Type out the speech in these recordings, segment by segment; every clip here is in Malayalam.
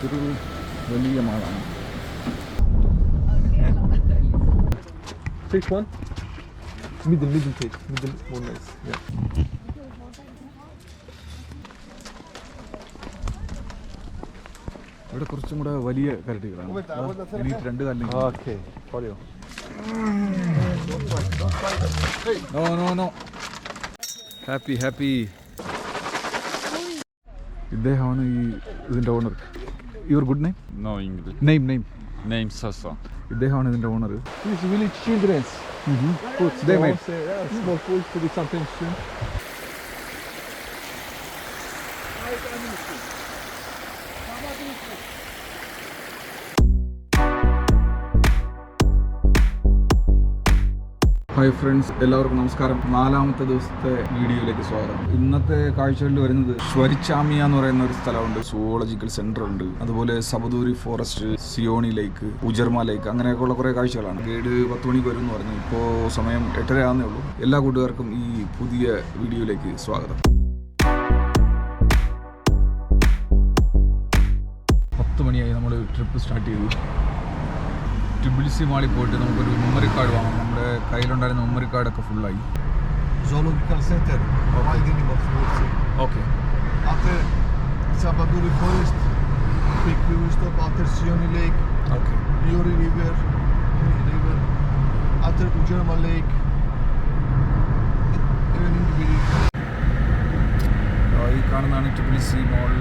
ഇതൊരു വലിയ മാളാണ് Take one. Middle, middle take. Middle, more nice. Yeah. ഇവിടെ കുറച്ചും കൂടെ വലിയ കരടികളാണ് രണ്ട് കാലിലും Okay. Follow. No no no happy happy ഇദ്ദേഹമാണ് ഈ ഇതിന്റെ owner your good name No English. Name name Name Sasa. ഇദ്ദേഹമാണ് ഇതിന്റെ ഓണർ This village children's. Food They stalls, made. uh, yeah, small food hi friends എല്ലാവർക്കും നമസ്കാരം. നാലാമത്തെ ദിവസത്തെ വീഡിയോയിലേക്ക് സ്വാഗതം. ഇന്നത്തെ കാഴ്ചകളിൽ വരുന്നത് ശ്വരിച്ചാമിയ എന്ന് പറയുന്ന ഒരു സ്ഥലമുണ്ട്. സുവോളജിക്കൽ സെന്റർ ഉണ്ട്. അതുപോലെ സബദൂരി ഫോറസ്റ്റ് സിയോണി ലേക്ക് ഉജർമ ലേക്ക് അങ്ങനെയൊക്കെയുള്ള കുറേ കാഴ്ചകളാണ്. ഗൈഡ് പത്ത് മണിക്ക് വരും എന്ന് പറഞ്ഞു. ഇപ്പോൾ സമയം എട്ടര ആകുന്നേ ഉള്ളൂ. എല്ലാ കൂട്ടുകാർക്കും ഈ പുതിയ വീഡിയോയിലേക്ക് സ്വാഗതം. പത്ത് മണിയായി നമ്മൾ ട്രിപ്പ് സ്റ്റാർട്ട് ചെയ്തു. ട്രിബിൾസി മാളിൽ പോയിട്ട് നമുക്കൊരു മെമ്മറി കാർഡ് വാങ്ങാം നമ്മുടെ കയ്യിലുണ്ടായിരുന്ന മെമ്മറി കാർഡൊക്കെ ഫുള്ളായി zoological center. Okay After Sabaduri forest, big we will stop after Sioni Lake, okay Yuri River, river, after Ujerma Lake, evening village. ഈ കാണുന്നതാണ് ട്രിബിൾസി മോൾ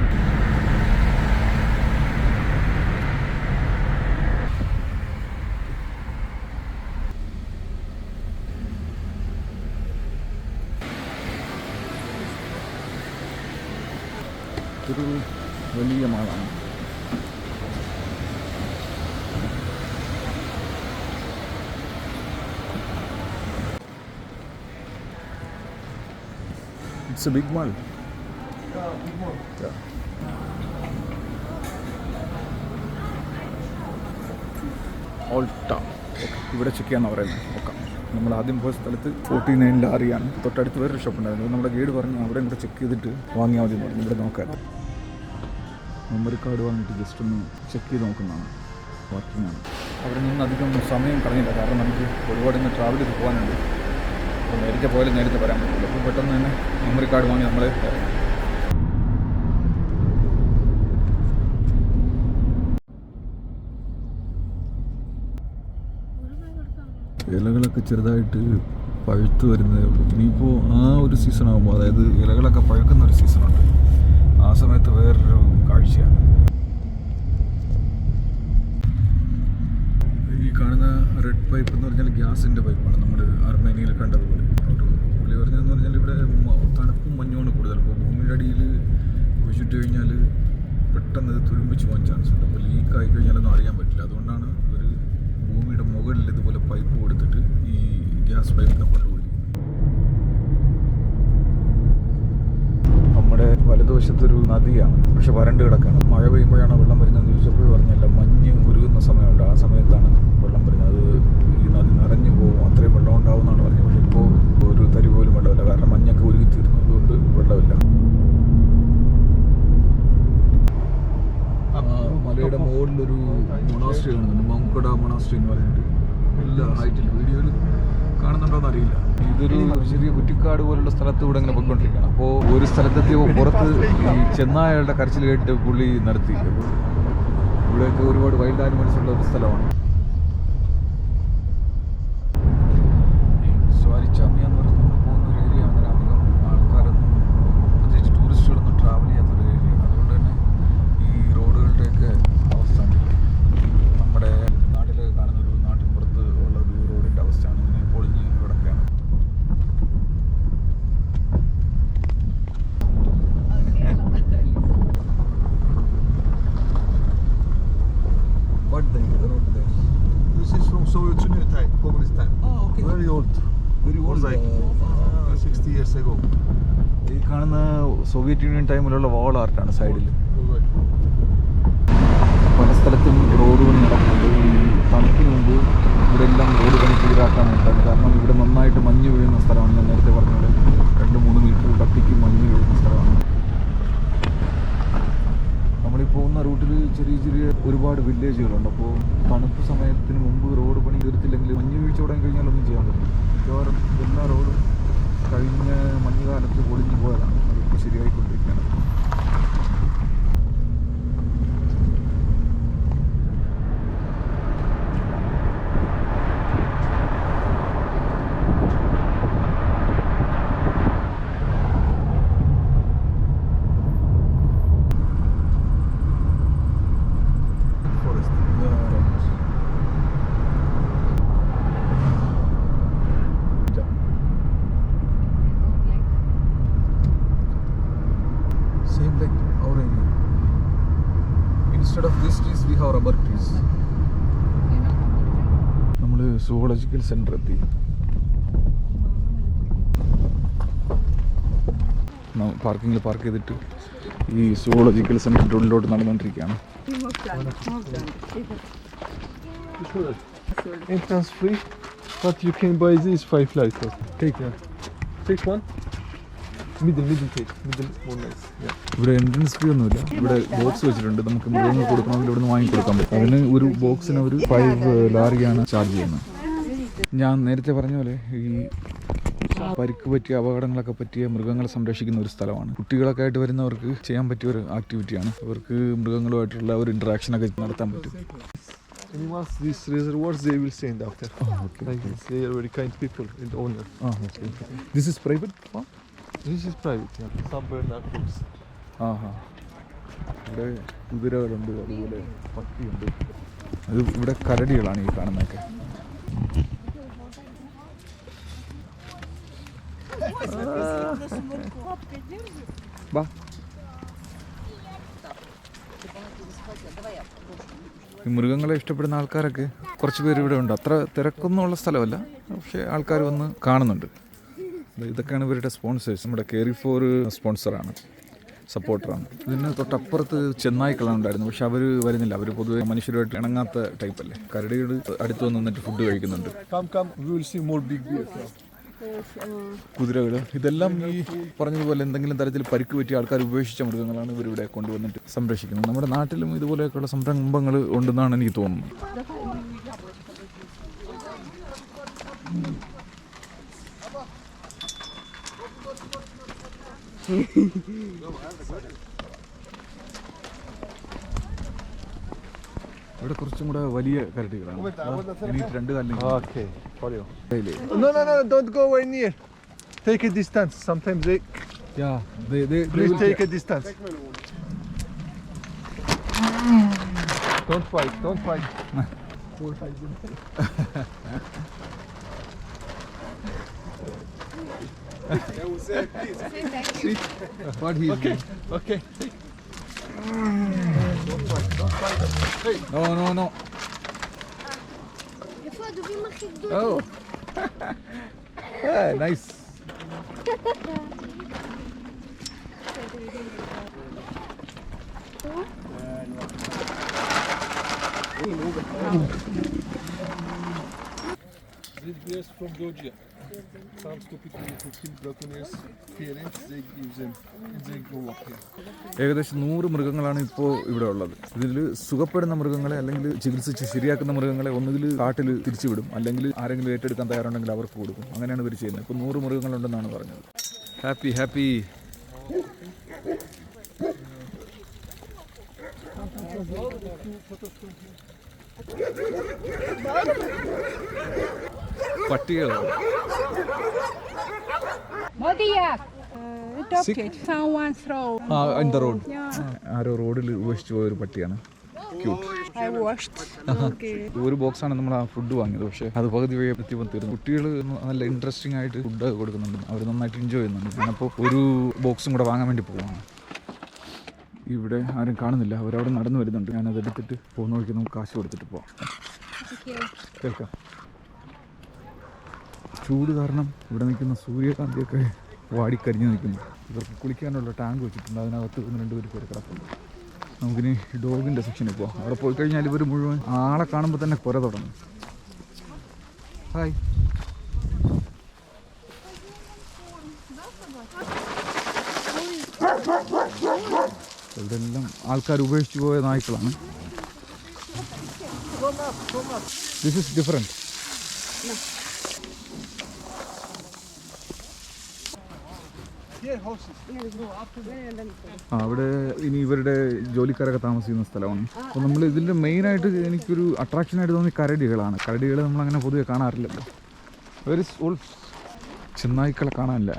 ഒരു വലിയ മാളാണ്. ഇറ്റ്സ് എ ബിഗ് മാൾ ഓൾട്ട ഓക്കെ ഇവിടെ ചെക്ക് ചെയ്യാന്ന് പറയുന്നത്. നോക്കാം നമ്മൾ ആദ്യം പോയ സ്ഥലത്ത് ഫോർട്ടി നയൻ ലാറിയാണ്. തൊട്ടടുത്ത് വേറൊരു ഷോപ്പ് ഉണ്ടായിരുന്നു. നമ്മുടെ ഗൈഡ് പറഞ്ഞു അവിടെ കൂടെ ചെക്ക് ചെയ്തിട്ട് വാങ്ങിയാൽ മതി ഇവിടെ നോക്കാം. മെമ്മറി കാർഡ് വാങ്ങിയിട്ട് ജസ്റ്റ് ഒന്ന് ചെക്ക് ചെയ്ത് നോക്കുന്നതാണ്. വർക്കിംഗ് ആണ്. അവിടെ നിന്ന് അധികം സമയം കളഞ്ഞില്ല. കാരണം നമുക്ക് ഒരുപാട് ഇന്ന് ട്രാവൽ ചെയ്ത് പോകാനുണ്ട്. അപ്പോൾ നേരത്തെ പോയാലും നേരത്തെ വരാൻ പറ്റില്ല. അപ്പോൾ പെട്ടെന്ന് തന്നെ മെമ്മറി കാർഡ് വാങ്ങി നമ്മൾ ഇലകളൊക്കെ ചെറുതായിട്ട് പഴുത്ത് വരുന്നതേ ഉള്ളൂ. ഇനിയിപ്പോൾ ആ ഒരു സീസൺ ആകുമ്പോൾ അതായത് ഇലകളൊക്കെ പഴുക്കുന്ന ഒരു സീസണുണ്ട് ആ സമയത്ത് വേറൊരു കാഴ്ചയാണ്. ഈ കാണുന്ന റെഡ് പൈപ്പ് എന്ന് പറഞ്ഞാൽ ഗ്യാസിന്റെ പൈപ്പാണ് നമ്മൾ അർമേനിയയിൽ കണ്ടതുപോലെ. ഒരു പുള്ളി പറഞ്ഞതെന്ന് പറഞ്ഞാൽ ഇവിടെ തണുപ്പും മഞ്ഞുമാണ് കൂടുതൽ അപ്പോൾ ഭൂമിയുടെ അടിയിൽ കുഴിച്ചിട്ട് കഴിഞ്ഞാൽ പെട്ടെന്ന് ഇത് തുരുമ്പിച്ച് പോകാൻ ചാൻസ് ഉണ്ട്. അപ്പോൾ ലീക്ക് ആയി കഴിഞ്ഞാലൊന്നും അറിയാൻ പറ്റില്ല. അതുകൊണ്ടാണ് ഒരു ഭൂമിയുടെ മുകളിൽ ഇതുപോലെ പൈപ്പ് കൊടുത്തിട്ട് ഈ ഗ്യാസ് പൈപ്പിനെ കൊണ്ടുപോയി നമ്മുടെ വലതുവശത്തൊരു നദിയാണ്. പക്ഷെ വരണ്ട് കിടക്കാണ്. മഴ പെയ്യുമ്പോഴാണ് വെള്ളം വരുന്നതെന്ന് ചോദിച്ചപ്പോൾ പറഞ്ഞല്ല മഞ്ഞ് ഉരുകുന്ന സമയമുണ്ട്. ആ സമയത്താണ് വെള്ളം വരുന്നത്. അത് ഈ നദി നിറഞ്ഞു പോകും. അത്രയും വെള്ളം ഉണ്ടാവുമെന്നാണ് പറഞ്ഞത്. പക്ഷെ ഇപ്പോൾ ഒരു തരി പോലും വെള്ളമില്ല. കാരണം മഞ്ഞൊക്കെ ഉരുകി തീർന്നതുകൊണ്ട് വെള്ളമില്ല. മലയുടെ മുകളിലൊരു മൊണാസ്ട്രി കാണുന്നുണ്ട്. മങ്കട മൊണാസ്ട്രി എന്ന് പറഞ്ഞിട്ട്. നല്ല ഹൈറ്റിൽ വീഡിയോയിൽ കാണുന്നുണ്ടോ അറിയില്ല. ഇതൊരു ചെറിയ കുറ്റിക്കാട് പോലുള്ള സ്ഥലത്ത് കൂടെ ഇങ്ങനെ പൊയ്ക്കൊണ്ടിരിക്കുകയാണ്. അപ്പോൾ ഒരു സ്ഥലത്തെത്തി പുറത്ത് ഈ ചെന്നായകളുടെ കരച്ചിൽ കേട്ട് പുള്ളി നടത്തി ഇവിടെയൊക്കെ ഒരുപാട് വൈൽഡ് ആനിമൽസ് ഉള്ള ഒരു സ്ഥലമാണ് ഈ സ്വാരിച്ചാമി എന്ന് പറഞ്ഞ് നമ്മൾ പോകുന്ന ഒരു ഏരിയ അങ്ങനെ അധികം ആൾക്കാരൊന്നും പ്രത്യേകിച്ച് ടൂറിസ്റ്റുകളൊന്നും ട്രാവൽ ചെയ്യാത്തൊരു ഏരിയയാണ് അതുകൊണ്ട് തന്നെ ഈ റോഡുകളുടെയൊക്കെ അവസ്ഥ ഉണ്ടല്ലോ നമ്മുടെ നാട്ടിലൊക്കെ കാണുന്ന ഒരു നാട്ടിൻ പുറത്ത് ഉള്ള ഒരു റോഡിന്റെ അവസ്ഥയാണ് ഇങ്ങനെ പൊളിഞ്ഞ് കിടക്കുകയാണ് What the road there? This is from Soviet Union time, communist time. Oh, okay. Very old. Very Was like 60 years ago. ഈ കാണുന്ന സോവിയറ്റ് യൂണിയൻ ടൈമിലുള്ള വാൾ ആർട്ടാണ് സൈഡിൽ. പല സ്ഥലത്തും റോഡ് പണി നടക്കുന്നുണ്ട്. ഈ തണുപ്പിന് മുമ്പ് ഇവിടെ എല്ലാം റോഡ് പണി വേണ്ടിയിട്ടാണ് കാരണം ഇവിടെ നന്നായിട്ട് മഞ്ഞ് വീഴുന്ന സ്ഥലമാണ് ഞാൻ നേരത്തെ പറഞ്ഞത്. രണ്ട് മൂന്ന് മീറ്റർ കട്ടിക്ക് മഞ്ഞ് വീഴുന്ന സ്ഥലമാണ്. നമ്മൾ ഈ പോകുന്ന റൂട്ടിൽ ചെറിയ ചെറിയ ഒരുപാട് വില്ലേജുകളുണ്ട് അപ്പോൾ തണുപ്പ് സമയത്തിന് മുമ്പ് റോഡ് പണി തീർത്തില്ലെങ്കിൽ മഞ്ഞ് വീഴ്ച തുടങ്ങി കഴിഞ്ഞാൽ ഒന്നും ചെയ്യാൻ പറ്റില്ല. മിക്കവാറും എല്ലാ റോഡും കഴിഞ്ഞ മഞ്ഞുകാലത്ത് പൊളിഞ്ഞു പോയതാണ്. അതിപ്പോൾ ശരിയായിക്കൊണ്ടിരിക്കുകയാണ് forest. Yeah, right. Same like our area. Instead of these trees, we have rubber trees. നമ്മൾ സുവോളജിക്കൽ സെന്റർ എത്തി പാർക്കിങ്ങിൽ പാർക്ക് ചെയ്തിട്ട് ഈ സുവോളജിക്കൽ സെന്ററിന്റെ ഉള്ളിലോട്ട് നടന്നുകൊണ്ടിരിക്കുകയാണ് Entrance free, but you can buy these five lighters. Take one. Take one. Middle, middle take. Middle, one nice. Yeah. ഇവിടെ എൻട്രൻസ് ഫീ ഒന്നുമില്ല ഇവിടെ ബോക്സ് വെച്ചിട്ടുണ്ട് നമുക്ക് മൃഗങ്ങൾ കൊടുക്കണമെങ്കിൽ ഇവിടെ നിന്ന് വാങ്ങിക്കൊടുക്കാൻ പറ്റും അതിന് ഒരു ബോക്സിന് ഒരു ഫൈവ് ലാറിയാണ് ചാർജ് ചെയ്യുന്നത് ഞാൻ നേരത്തെ പറഞ്ഞ പോലെ ഈ പരിക്ക് പറ്റിയ അപകടങ്ങളൊക്കെ പറ്റിയ മൃഗങ്ങളെ സംരക്ഷിക്കുന്ന ഒരു സ്ഥലമാണ് കുട്ടികളൊക്കെ ആയിട്ട് വരുന്നവർക്ക് ചെയ്യാൻ പറ്റിയ ഒരു ആക്ടിവിറ്റിയാണ് അവർക്ക് മൃഗങ്ങളുമായിട്ടുള്ള ഒരു ഇൻട്രാക്ഷൻ ഒക്കെ നടത്താൻ പറ്റും And once these reservoirs, they will send after. Okay Like this. They are very kind people and owner. ആ okay this is private This is private. Yeah. Some Bernard books. ആ ഹാ ഇവിടെ കുതിരകളുണ്ട് അതുപോലെ പട്ടിയുണ്ട് അത് ഇവിടെ കരടികളാണ് ഈ കാണുന്നതൊക്കെ ബാ ഈ മൃഗങ്ങളെ ഇഷ്ടപ്പെടുന്ന ആൾക്കാരൊക്കെ കുറച്ച് പേര് ഇവിടെ ഉണ്ട്. അത്ര തിരക്കൊന്നുമുള്ള സ്ഥലമല്ല. പക്ഷേ ആൾക്കാർ വന്ന് കാണുന്നുണ്ട്. ഇത് ഇതൊക്കെയാണ് ഇവരുടെ സ്പോൺസേഴ്സ്. നമ്മുടെ കെയറി ഫോർ സ്പോൺസറാണ്. സപ്പോർട്ടറാണ്. ഇതിന് തൊട്ടപ്പുറത്ത് ചെന്നായ്ക്കളാണ് ഉണ്ടായിരുന്നു. പക്ഷെ അവർ വരുന്നില്ല. അവർ പൊതുവെ മനുഷ്യരുമായിട്ട് ഇണങ്ങാത്ത ടൈപ്പല്ലേ കരടികൾ അടുത്ത് വന്നിട്ട് ഫുഡ് കഴിക്കുന്നുണ്ട്. കുതിരകൾ ഇതെല്ലാം ഈ പറഞ്ഞതുപോലെ എന്തെങ്കിലും തരത്തിൽ പരിക്ക് പറ്റിയ ആൾക്കാർ ഉപേക്ഷിച്ച മൃഗങ്ങളാണ് ഇവരിവിടെ കൊണ്ടുവന്നിട്ട് സംരക്ഷിക്കുന്നത്. നമ്മുടെ നാട്ടിലും ഇതുപോലെയൊക്കെയുള്ള സംരംഭങ്ങൾ ഉണ്ടെന്നാണ് എനിക്ക് തോന്നുന്നത്. ഇവിടെ കുറച്ചും കൂടെ വലിയ കരടികളാണ് എനിക്ക് രണ്ട് കാലിലേക്ക് Okay. Follow. കയ്യിലേ. No, no, no. Don't go way near. Take a distance. Sometimes they. Yeah, they, they, they Please will take a distance. Don't fight. Don't fight. what he is Okay. Okay. Não, não, não. Do Oh. ah, nice. This grace from Georgia. ഏകദേശം നൂറ് മൃഗങ്ങളാണ് ഇപ്പോൾ ഇവിടെ ഉള്ളത്. ഇതിൽ സുഖപ്പെടുന്ന മൃഗങ്ങളെ അല്ലെങ്കിൽ ചികിത്സിച്ച് ശരിയാക്കുന്ന മൃഗങ്ങളെ ഒന്നുകിൽ കാട്ടിൽ തിരിച്ചുവിടും. അല്ലെങ്കിൽ ആരെങ്കിലും ഏറ്റെടുക്കാൻ തയ്യാറുണ്ടെങ്കിൽ അവർക്ക് കൊടുക്കും. അങ്ങനെയാണ് ഇവർ ചെയ്യുന്നത്. ഇപ്പോൾ നൂറ് മൃഗങ്ങളുണ്ടെന്നാണ് പറഞ്ഞത്. Happy happy. Uh, road Yeah, ആരോ റോഡിൽ ഉപേക്ഷിച്ചു പോയ ഒരു പട്ടിയാണ് ക്യൂട്ട് ബോക്സ് ആണ്. നമ്മൾ ആ ഫുഡ് വാങ്ങിയത്. പക്ഷേ അത് പകുതി വഴി എത്തിയപ്പോൾ തീർന്നു കുട്ടികൾ നല്ല ഇൻട്രസ്റ്റിംഗ് ആയിട്ട് ഫുഡ് കൊടുക്കുന്നുണ്ട്. അവർ നന്നായിട്ട് എൻജോയ് ചെയ്യുന്നുണ്ട്. അപ്പോൾ ഒരു ബോക്സും കൂടെ വാങ്ങാൻ വേണ്ടി പോവാണ്. ഇവിടെ ആരും കാണുന്നില്ല. അവരവിടെ നടന്നു വരുന്നുണ്ട്. ഞാനത് എടുത്തിട്ട് പോകുന്ന വഴിക്ക് നമുക്ക് കാശ് കൊടുത്തിട്ട് പോവാം. കേൾക്കാം. ചൂട് കാരണം ഇവിടെ നിൽക്കുന്ന സൂര്യകാന്തിയൊക്കെ വാടിക്കരിഞ്ഞ് നിൽക്കുന്നു. ഇവർക്ക് കുളിക്കാനുള്ള ടാങ്ക് വെച്ചിട്ടുണ്ട്. അതിനകത്ത് ഒന്ന് രണ്ട് പേര് കിടക്കുന്നു നമുക്കിനി ഡോഗിന്റെ സെക്ഷനിൽ പോവാം. അവിടെ പോയി കഴിഞ്ഞാൽ ഇവർ മുഴുവൻ ആളെ കാണുമ്പോൾ തന്നെ കുര തുടങ്ങും. ഹായ്. ഇതെല്ലാം ആൾക്കാർ ഉപേക്ഷിച്ചു പോയ നായ്ക്കളാണ്. ദിസ് ഇസ് ഡിഫറെന്റ് അവിടെ ഇനി ഇവരുടെ ജോലിക്കാരൊക്കെ താമസിക്കുന്ന സ്ഥലമാണ്. അപ്പോൾ നമ്മൾ ഇതിന്റെ മെയിനായിട്ട് എനിക്കൊരു അട്രാക്ഷനായിട്ട് തോന്നി കരടികളാണ്. കരടികൾ നമ്മൾ അങ്ങനെ പൊതുവെ കാണാറില്ലല്ലോ. വെരി സ്കൂൾ ചെന്നായ്ക്കളെ കാണാനില്ല.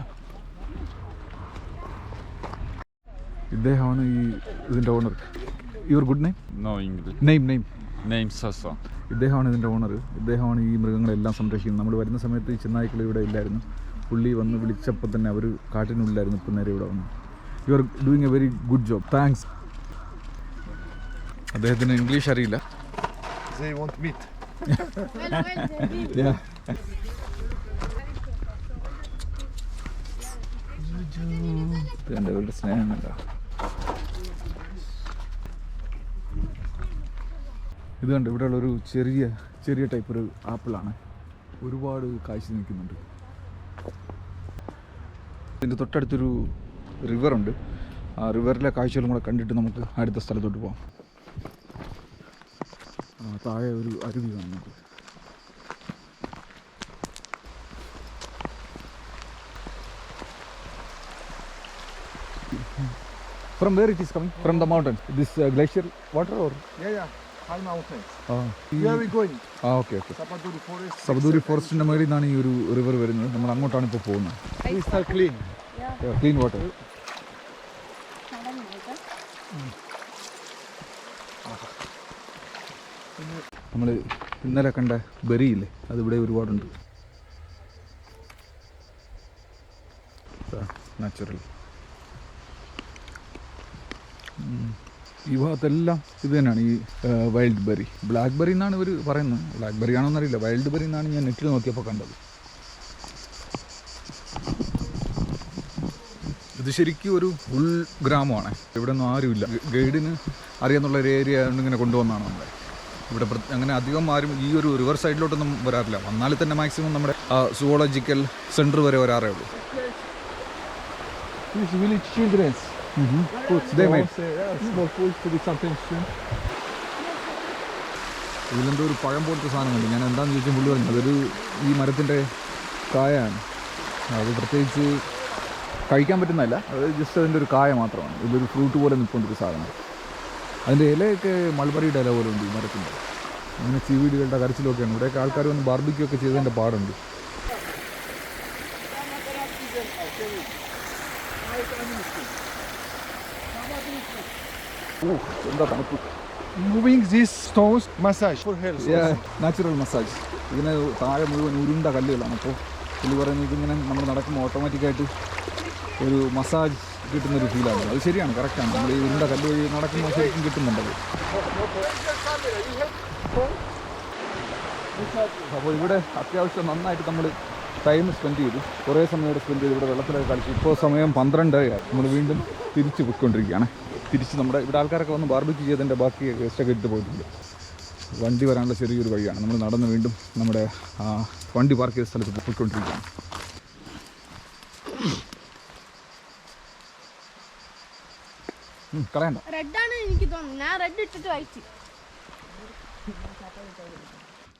ഇദ്ദേഹമാണ് ഈ ഇതിന്റെ owner your good name no English name name name Sasa ഇദ്ദേഹമാണ് ഇതിന്റെ ഓണർ ഇദ്ദേഹമാണ് ഈ മൃഗങ്ങളെല്ലാം സംരക്ഷിക്കുന്നത്. നമ്മൾ വരുന്ന സമയത്ത് ഈ ചെന്നായ്ക്കൾ ഇവിടെ ഇല്ലായിരുന്നു. പുള്ളി വന്ന് വിളിച്ചപ്പോൾ തന്നെ അവർ കാട്ടിനുള്ളിലായിരുന്നു ഇപ്പം നേരെ ഇവിടെ വന്നു. You are doing a very good job thanks അദ്ദേഹത്തിന് ഇംഗ്ലീഷ് അറിയില്ല. അവരുടെ സ്നേഹം കണ്ട ഇത് കണ്ട് ഇവിടെയുള്ള ഒരു ചെറിയ ചെറിയ ടൈപ്പ് ഒരു ആപ്പിളാണ്. ഒരുപാട് കാഴ്ച നിൽക്കുന്നുണ്ട്. ഇതിന്റെ തൊട്ടടുത്തൊരു റിവറുണ്ട് ആ റിവറിലെ കാഴ്ചകളും കൂടെ കണ്ടിട്ട് നമുക്ക് അടുത്ത സ്ഥലത്തോട്ട് പോകാം താഴെ ഒരു അരുവി കാണുന്നുണ്ട് From where it is coming? From the mountain. This uh, water water or? Yeah, yeah. High mountains. ആ Where are we going? ആ okay okay Sapaduri forest. Sabaduri ഫോറസ്റ്റിന്റെ മുകളിൽ നിന്നാണ് ഈ ഒരു റിവർ വരുന്നത്. നമ്മൾ അങ്ങോട്ടാണ് ഇപ്പോൾ പോകുന്നത്. Clean. ക്ലീൻ വാട്ടർ നമ്മൾ ഇന്നലെ കണ്ട ബെറിയില്ലേ? അതിവിടെ ഒരുപാടുണ്ട്. നാച്ചുറൽ ഈ ഭാഗത്തെല്ലാം ഇത് തന്നെയാണ് ഈ വൈൽഡ് ബെറി ബ്ലാക്ക് ബെറി എന്നാണ് ഇവർ പറയുന്നത്. ബ്ലാക്ക് ബെറി ആണോ എന്നറിയില്ല. വൈൽഡ് ബെറി എന്നാണ് ഞാൻ നെറ്റിൽ നോക്കിയപ്പോൾ കണ്ടത്. ഇത് ശരിക്കും ഒരു ഉൾ ഗ്രാമമാണ്. ഇവിടെ ഒന്നും ആരുമില്ല ഗൈഡിന് അറിയാന്നുള്ള ഒരു ഏരിയ ഇങ്ങനെ കൊണ്ടുവന്നാണ് നമ്മളെ. ഇവിടെ അങ്ങനെ അധികം ആരും ഈ ഒരു റിവർ സൈഡിലോട്ടൊന്നും വരാറില്ല. വന്നാൽ തന്നെ മാക്സിമം നമ്മുടെ സുവോളജിക്കൽ സെന്റർ വരെ വരാറേ ഉള്ളൂ. Children's. Puts They the made. Say, yeah, small food to be something soon. ഇതിലെന്തോ ഒരു പഴം പോലത്തെ സാധനമുണ്ട് ഞാൻ എന്താണെന്ന് ചോദിച്ചാൽ പുള്ളി പറഞ്ഞു അതൊരു ഈ മരത്തിന്റെ കായാണ് അത് പ്രത്യേകിച്ച് കഴിക്കാൻ പറ്റുന്നതല്ല അത് ജസ്റ്റ് അതിന്റെ ഒരു കായ മാത്രമാണ് ഇതൊരു ഫ്രൂട്ട് പോലെ നിൽക്കൊണ്ടൊരു സാധനം അതിന്റെ ഇലയൊക്കെ മൾബറിയുടെ ഇല പോലെ ഉണ്ട് ഈ മരത്തിന്റെ അങ്ങനെ ചീവീടുകളുടെ കരച്ചിലൊക്കെയാണ് ഇവിടെയൊക്കെ ആൾക്കാർ വന്ന് ബാർബിക്യൂ ഒക്കെ ചെയ്തതിന്റെ പാടുണ്ട് ഓ എന്താ തണുപ്പ് moving these stones massage health. Natural massage ഇതിന് താഴെ മുഴുവൻ ഉരുണ്ട കല്ലുകളാണ് അപ്പോൾ പുള്ളി പറയുന്നത് ഇങ്ങനെ നമ്മൾ നടക്കുമ്പോൾ ഓട്ടോമാറ്റിക്കായിട്ട് ഒരു മസാജ് കിട്ടുന്നൊരു ഫീലാണ് അത് ശരിയാണ് കറക്റ്റാണ് നമ്മൾ ഈ ഉരുണ്ട കല്ല് വഴി നടക്കുമ്പോൾ ശരിക്കും കിട്ടുന്നുണ്ടത് അപ്പോൾ ഇവിടെ അത്യാവശ്യം നന്നായിട്ട് നമ്മൾ ടൈം സ്പെൻഡ് ചെയ്തു. കുറേ സമയം ഇവിടെ സ്പെൻഡ് ചെയ്തു. ഇവിടെ വെള്ളത്തിലൊക്കെ കളിച്ചു. ഇപ്പോൾ സമയം പന്ത്രണ്ടരയായി. നമ്മൾ വീണ്ടും തിരിച്ച് പോയിക്കൊണ്ടിരിക്കുകയാണ്. തിരിച്ച് നമ്മുടെ ഇവിടെ ആൾക്കാരൊക്കെ വന്ന് ബാർബിക്ക് ചെയ്തതിന്റെ ബാക്കി വേസ്റ്റൊക്കെ ഇട്ട് പോയിട്ടുണ്ട്. വണ്ടി വരാനുള്ള ചെറിയൊരു വഴിയാണ്. നമ്മൾ നടന്ന് വീണ്ടും നമ്മുടെ ആ, വണ്ടി പാർക്ക് ചെയ്ത സ്ഥലത്ത് പോയിക്കൊണ്ടിരിക്കുകയാണ്. ഉം, കളയണ്ട. റെഡാണ് എനിക്ക് തോന്നുന്നത് ഞാൻ റെഡ് ഇട്ടിട്ട് വായിച്ചു.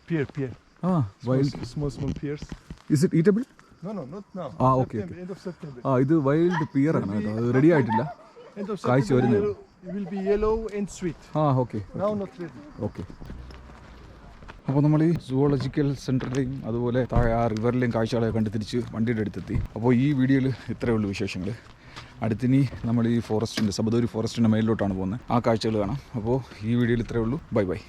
Pear, pear. ആ Small, wild small, small pears. Is it edible No, no, not now. Ah, okay, September, End of September. ആ ഇത് വൈൽഡ് പിയർ ആണ് കേട്ടോ. അത് റെഡി ആയിട്ടില്ല. End വരുന്നത്. ആ ഓക്കെ. ഓക്കെ അപ്പോൾ നമ്മൾ ഈ സുവോളജിക്കൽ സെന്ററിലെയും അതുപോലെ താഴെ ആ റിവറിലെയും കാഴ്ചകളെ കണ്ട് തിരിച്ച് വണ്ടിയുടെ അടുത്തെത്തി. അപ്പോൾ ഈ വീഡിയോയിൽ ഇത്രയേ ഉള്ളൂ വിശേഷങ്ങൾ. അടുത്തിനി നമ്മൾ ഈ ഫോറസ്റ്റിന്റെ സബദൂരി ഫോറസ്റ്റിന്റെ മേലിലോട്ടാണ് പോകുന്നത്. ആ കാഴ്ചകൾ കാണാം. അപ്പോൾ ഈ വീഡിയോയിൽ ഇത്രയേ ഉള്ളൂ. Bye bye.